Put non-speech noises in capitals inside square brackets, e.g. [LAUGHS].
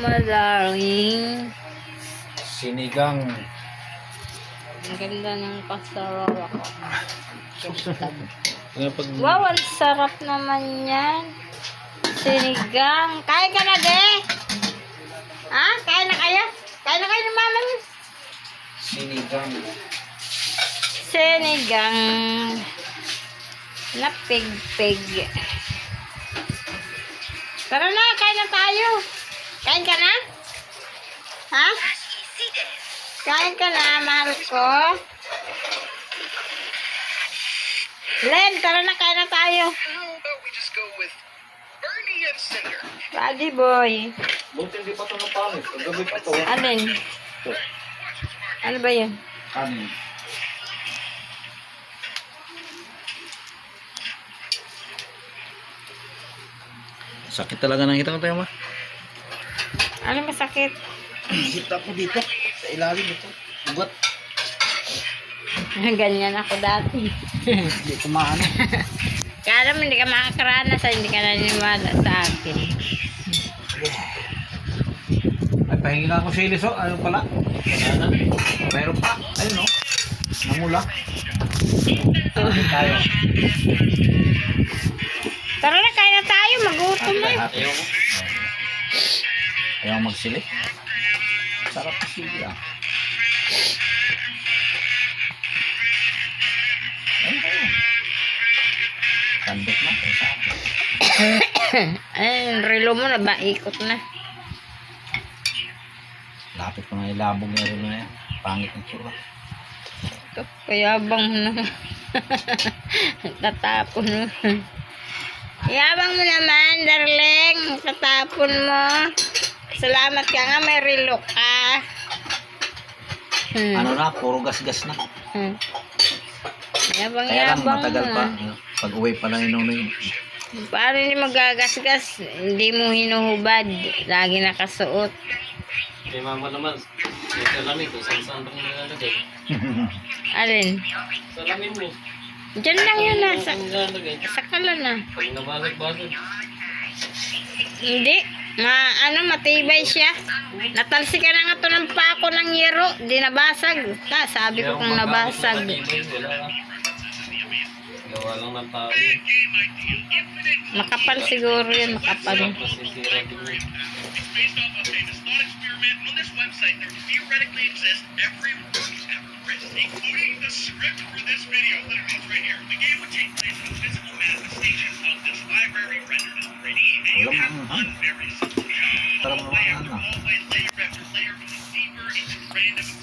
madaling. Sinigang. Ang ganda ng kasarara ko. Pag... Wow, ang sarap naman yan. Sinigang. Kain ka na, de? Ha? Kain na kayo? Kain na kayo ng mama niyo? Sinigang. Sinigang. Na pig-pig. Tara na, kain na tayo. Kain ka na? Ha? Kain ka na, mahal ko. Len, tara na, kain na tayo. Buddy boy. Buti hindi pa ito napangit. Paggabi pa ito. Alin? Ano ba yun? Kanin. Sakit talaga ng kita ko tayo ma. Ano masakit? Hita ko dito. Sa ilalim ito. Ugat. [LAUGHS] Ganyan ako dati. [LAUGHS] Hindi kumaano. [LAUGHS] Kala mo hindi ka makakaranas, hindi ka naniniwala sa akin. Ay, pahingi nga ako sa ilis oh. Ano pala? Meron pa. Ayun oh. Namula. Sabi tayo. Tara na, kain na tayo. Magutom na. Ayaw. Ayaw magsili. Sarap na sili ah. Kandok na. Ayun, relo mo na ba? Ikot na. Lapit ko na ilabog na rin na yan. Pangit ang tsura. Ito, Kayabang mo naman. [LAUGHS] Tatapon mo. Yabang mo naman, darling. Tatapon mo. Salamat ka nga, may relo ka. Hmm. Ano na, puro gas-gas na. Hmm. Yabang Kaya lang yabang matagal mo. pa. Pag uwi pa lang yun yun. Paano hindi magagasgas? Hindi mo hinuhubad. Lagi nakasuot. Kay mama naman, may salamin kung saan saan pa nilalagay. [LAUGHS] Alin? Salamin mo. Diyan lang yun na. Sa, nilalagay? sa kalan na. Pag nabasag-basag. Hindi. Ma, ano, matibay siya. Natalsi ka na nga to ng pako ng yero. Di nabasag. Ta, sabi ko kung nabasag. Gawa lang ng tao. Makapal siguro yun. Makapal. On this including the script for this video. Literally, it's right here. The game would take place in a you have Hallway mga after layer after layer, deeper into random